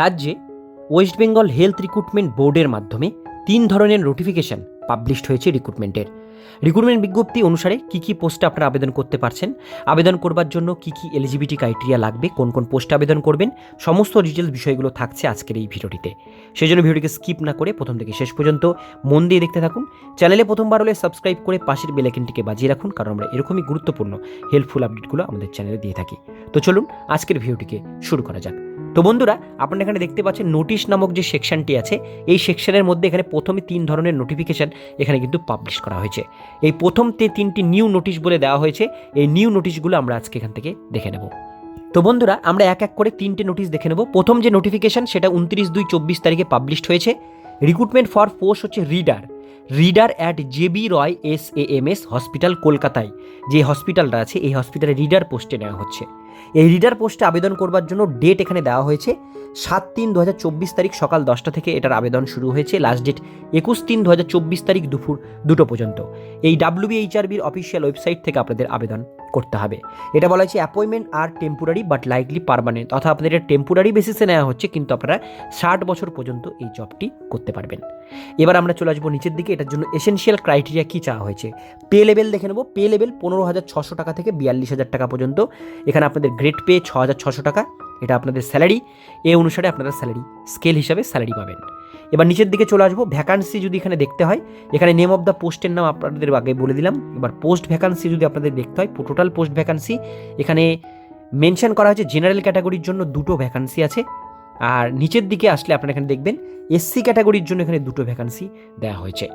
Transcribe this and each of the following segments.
রাজ্যে West Bengal health recruitment বোর্ডের মাধ্যমে তিন ধরনের নোটিফিকেশন পাবলিশড হয়েছে রিক্রুটমেন্টের। রিক্রুটমেন্ট বিজ্ঞপ্তি অনুসারে কী কী পোস্টে আপনারা আবেদন করতে পারছেন, আবেদন করবার জন্য কী কী এলিজিবিলিটি ক্রাইটেরিয়া লাগবে, কোন কোন পোস্টে আবেদন করবেন, সমস্ত ডিটেলস বিষয়গুলো থাকছে আজকের এই ভিডিওটিতে। সেই জন্য ভিডিওটিকে স্কিপ না করে প্রথম থেকে শেষ পর্যন্ত মন দিয়ে দেখতে থাকুন। চ্যানেলে প্রথমবার হলে সাবস্ক্রাইব করে পাশের বেলাইকেনটিকে বাজিয়ে রাখুন, কারণ আমরা এরকমই গুরুত্বপূর্ণ হেল্পফুল আপডেটগুলো আমাদের চ্যানেলে দিয়ে থাকি। তো চলুন আজকের ভিডিওটিকে শুরু করা যাক। তো বন্ধুরা, আপনারা এখানে দেখতে পাচ্ছেন নোটিশ নামক যে সেকশনটি আছে, এই সেকশনের মধ্যে এখানে প্রথমে তিন ধরনের নোটিফিকেশন এখানে কিন্তু পাবলিশ করা হয়েছে। এই প্রথম তিনটি নিউ নোটিশ বলে দেওয়া হয়েছে, এই নিউ নোটিশগুলো আমরা আজকে এখান থেকে দেখে নেব। তো বন্ধুরা, আমরা এক এক করে তিনটে নোটিশ দেখে নেব। প্রথম যে নোটিফিকেশন সেটা উনত্রিশ দুই চব্বিশ তারিখে পাবলিশড হয়েছে। রিক্রুটমেন্ট ফর পোস্ট হচ্ছে reader reader at JB Roy S A M S hospital কলকাতায়। যে হসপিটালটা আছে, এই হসপিটালে রিডার পোস্টে নেওয়া হচ্ছে। এই রিডার পোস্টে আবেদন করবার জন্য ডেট এখানে দেওয়া হয়েছে সাত তিন দু তারিখ সকাল দশটা থেকে এটার আবেদন শুরু হয়েছে। লাস্ট ডেট একুশ তিন দু তারিখ দুপুর দুটো পর্যন্ত। এই ডাব্লিউবিএইচআরবির অফিসিয়াল ওয়েবসাইট থেকে আপনাদের আবেদন করতে হবে। এটা বলা হয়েছে অ্যাপয়েন্টমেন্ট আর টেম্পোরারি বাট লাইকলি পারমানেন্ট অর্থাৎ আপনাদের এটা টেম্পোরারি বেসিসে নেওয়া হচ্ছে, কিন্তু আপনারা ষাট বছর পর্যন্ত এই জবটি করতে পারবেন। এবার আমরা চলে আসব নিচের দিকে, এটার জন্য এসেনশিয়াল ক্রাইটেরিয়া কী চাওয়া হয়েছে। পে লেভেল দেখে নেব। পে লেভেল পনেরো হাজার ছশো টাকা থেকে বিয়াল্লিশ হাজার টাকা পর্যন্ত। এখানে আপনাদের গ্রেড পে ছ হাজার ছশো টাকা, এটা আপনাদের স্যালারি এ অনুসারে আপনারা স্যালারি স্কেল হিসাবে স্যালারি পাবেন। এবার নিচের দিকে চলে আসব। ভ্যাকান্সি যদি এখানে দেখতে হয়, এখানে নেম অফ দ্য পোস্টের নাম আপনাদের আগে বলে দিলাম। এবার পোস্ট ভ্যাকান্সি যদি আপনাদের দেখতে হয় টোটাল পোস্ট ভ্যাকান্সি এখানে মেনশন করা হয়েছে জেনারেল ক্যাটাগরির জন্য দুটো ভ্যাকান্সি আছে। আর নিচের দিকে আসলে আপনারা এখানে দেখবেন এসসি ক্যাটাগরির জন্য এখানে দুটো ভ্যাকান্সি দেওয়া হয়েছে।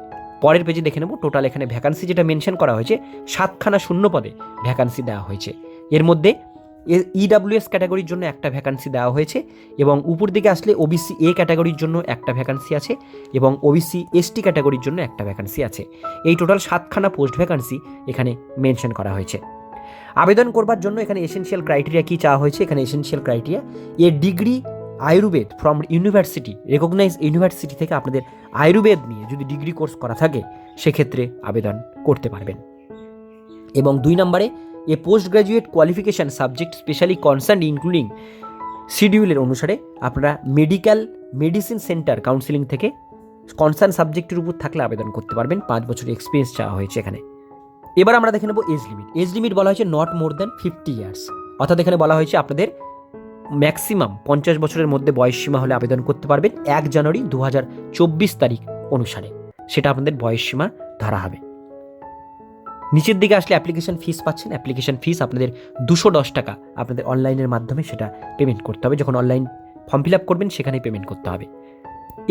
পরের পেজে দেখে নেব টোটাল এখানে ভ্যাকান্সি যেটা মেনশন করা হয়েছে, সাতখানা শূন্য পদে ভ্যাকান্সি দেওয়া হয়েছে। এর মধ্যে ইডাব্লিউএস ক্যাটাগরির জন্য একটা ভ্যাকান্সি দেওয়া হয়েছে এবং উপর দিকে আসলে ওবিসি এ ক্যাটাগরির জন্য একটা ভ্যাকান্সি আছে এবং ওবিসি এসটি ক্যাটাগরির জন্য একটা ভ্যাকান্সি আছে। এই টোটাল সাতখানা পোস্ট ভ্যাকান্সি এখানে মেনশন করা হয়েছে। আবেদন করবার জন্য এখানে এসেনশিয়াল ক্রাইটেরিয়া কী চাওয়া হয়েছে? এখানে essential criteria a degree Ayurveda from university recognise university থেকে আপনাদের আয়ুর্বেদ নিয়ে যদি ডিগ্রি কোর্স করা থাকে, সেক্ষেত্রে আবেদন করতে পারবেন। এবং দুই নম্বরে a post graduate qualification subject specially concern including শিডিউলের অনুসারে আপনারা মেডিকেল মেডিসিন সেন্টার কাউন্সিলিং থেকে কনসার্ন সাবজেক্টের উপর থাকলে আবেদন করতে পারবেন। পাঁচ বছরের এক্সপিরিয়েন্স চাওয়া হয়েছে এখানে। এবার আমরা দেখে নেব এজ লিমিট এজ লিমিট বলা হয়েছে not more than fifty years অর্থাৎ এখানে বলা হয়েছে আপনাদের ম্যাক্সিমাম পঞ্চাশ বছরের মধ্যে বয়স সীমা হলে আবেদন করতে পারবেন। এক জানুয়ারি দু হাজার চব্বিশ তারিখ অনুসারে। সেটা আপনাদের বয়স সীমা ধরা হবে। নিচের দিকে আসলে অ্যাপ্লিকেশন ফিস পাচ্ছেন। অ্যাপ্লিকেশন ফিস আপনাদের দুশো দশ টাকা আপনাদের অনলাইনের মাধ্যমে সেটা পেমেন্ট করতে হবে। যখন অনলাইন ফর্ম ফিল আপ করবেন, সেখানেই পেমেন্ট করতে হবে।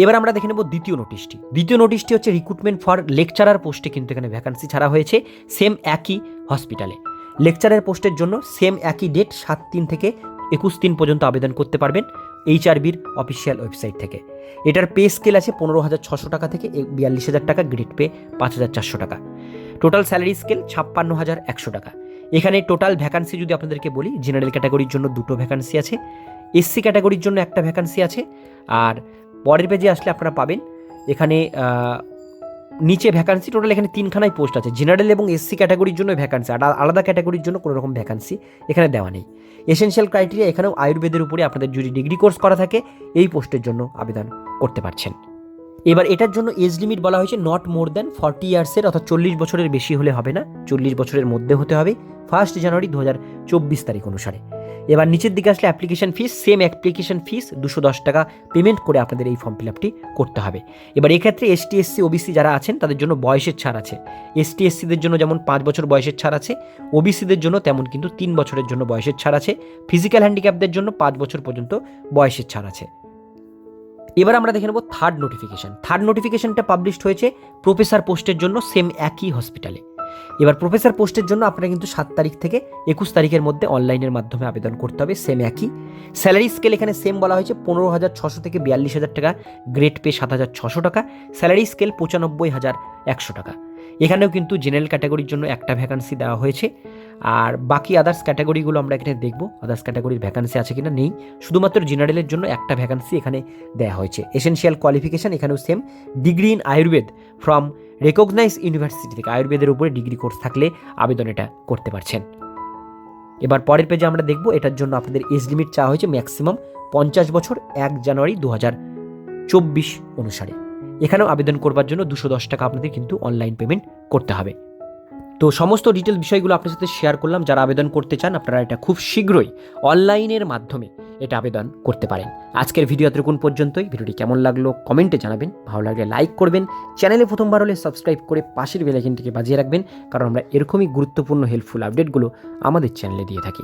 এবার আমরা দেখে নেব দ্বিতীয় নোটিশটি দ্বিতীয় নোটিশটি হচ্ছে রিক্রুটমেন্ট ফর লেকচারার পোস্টে কিন্তু এখানে ভ্যাকান্সি ছাড়া হয়েছে সেম একই হসপিটালে লেকচারের পোস্টের জন্য সেম একই ডেট সাত তিন থেকে একুশ দিন পর্যন্ত আবেদন করতে পারবেন এইচআরবির অফিসিয়াল ওয়েবসাইট থেকে। এটার পে স্কেল আছে পনেরো হাজার ছশো টাকা থেকে বিয়াল্লিশ হাজার টাকা গ্রেড পে পাঁচ হাজার চারশো টাকা। টোটাল স্যালারি স্কেল ছাপ্পান্ন হাজার একশো টাকা। এখানে টোটাল ভ্যাকান্সি যদি আপনাদেরকে বলি, জেনারেল ক্যাটাগরির জন্য দুটো ভ্যাকান্সি আছে এসসি ক্যাটাগরির জন্য একটা ভ্যাকান্সি আছে, আর পরের পেজে আসলে আপনারা পাবেন, এখানে নিচে ভ্যাকান্সি, টোটাল এখানে তিনখানায় পোস্ট আছে, জেনারেল এবং এসসি ক্যাটাগরির জন্য ভ্যাকান্সি, আর আলাদা ক্যাটাগরির জন্য কোনো রকম ভ্যাকান্সি এখানে দেওয়া নেই। এসেনশিয়াল ক্রাইটেরিয়া এখানেও আয়ুর্বেদের উপরে আপনাদের যদি ডিগ্রি কোর্স করা থাকে, এই পোস্টের জন্য আবেদন করতে পারছেন। এবার এটার জন্য এজ লিমিট বলা হয়েছে নট মোর দ্যান ফর্টি ইয়ার্সের অর্থাৎ চল্লিশ বছরের বেশি হলে হবে না। চল্লিশ বছরের মধ্যে হতে হবে। ফার্স্ট জানুয়ারি দু হাজার চব্বিশ তারিখ অনুসারে। এবার নিচের দিকে আসলে application fees same application fees দুশো দশ টাকা পেমেন্ট করে আপনাদের এই ফর্ম ফিল আপটি করতে হবে। এবার এক্ষেত্রে এসটি এসসি ওবিসি যারা আছেন, তাদের জন্য বয়সের ছাড় আছে। এস এসটি এসসিদের জন্য যেমন পাঁচ বছর বয়সের ছাড় আছে ওবিসিদের জন্য তেমন কিন্তু তিন বছরের জন্য বয়সের ছাড় আছে। ফিজিক্যাল হ্যান্ডিক্যাপদের জন্য পাঁচ বছর পর্যন্ত বয়সের ছাড় আছে। এবার আমরা দেখে নেব থার্ড নোটিফিকেশান থার্ড নোটিফিকেশানটা পাবলিশড হয়েছে প্রফেসর পোস্টের জন্য সেম একই হসপিটালে এবার প্রফেসর পোস্টের জন্য আপনারা কিন্তু সাত তারিখ থেকে একুশ তারিখের মধ্যে অনলাইনের মাধ্যমে আবেদন করতে হবে সেম একই। স্যালারি স্কেল এখানে সেম বলা হয়েছে, পনেরো হাজার ছশো থেকে বিয়াল্লিশ হাজার টাকা গ্রেড পে সাত হাজার ছশো টাকা। স্যালারি স্কেল পঁচানব্বই হাজার একশো টাকা। এখানেও কিন্তু জেনারেল ক্যাটাগরির জন্য একটা ভ্যাকান্সি দেওয়া হয়েছে। আর বাকি আদার্স ক্যাটাগরিগুলো আমরা এখানে দেখব আদার্স ক্যাটাগরির ভ্যাকান্সি আছে কিনা নেই। শুধুমাত্র জেনারেলের জন্য একটা ভ্যাকান্সি এখানে দেওয়া হয়েছে। এসেনশিয়াল কোয়ালিফিকেশান এখানেও same degree in Ayurveda from recognise university থেকে। আয়ুর্বেদের উপরে ডিগ্রি কোর্স থাকলে আবেদন এটা করতে পারছেন। এবার পরের পেজে আমরা দেখব, এটার জন্য আপনাদের এজ লিমিট চাওয়া হয়েছে ম্যাক্সিমাম পঞ্চাশ বছর, এক জানুয়ারি দু হাজার চব্বিশ অনুসারে। এখানেও আবেদন করবার জন্য দুশো দশ টাকা আপনাদের কিন্তু অনলাইন পেমেন্ট করতে হবে। তো সমস্ত ডিটেল বিষয়গুলো আপনার সাথে শেয়ার করলাম। যারা আবেদন করতে চান, আপনারা এটা খুব শীঘ্রই অনলাইনের মাধ্যমে এটা আবেদন করতে পারেন। আজকের ভিডিও এতটুকুন পর্যন্তই। ভিডিওটি কেমন লাগল কমেন্টে জানাবেন। ভালো লাগলে লাইক করবেন। চ্যানেলে প্রথমবার হলে সাবস্ক্রাইব করে পাশের বেলাইকনটিকে বাজিয়ে রাখবেন। কারণ আমরা এরকমই গুরুত্বপূর্ণ হেল্পফুল আপডেটগুলো আমাদের চ্যানেলে দিয়ে থাকি।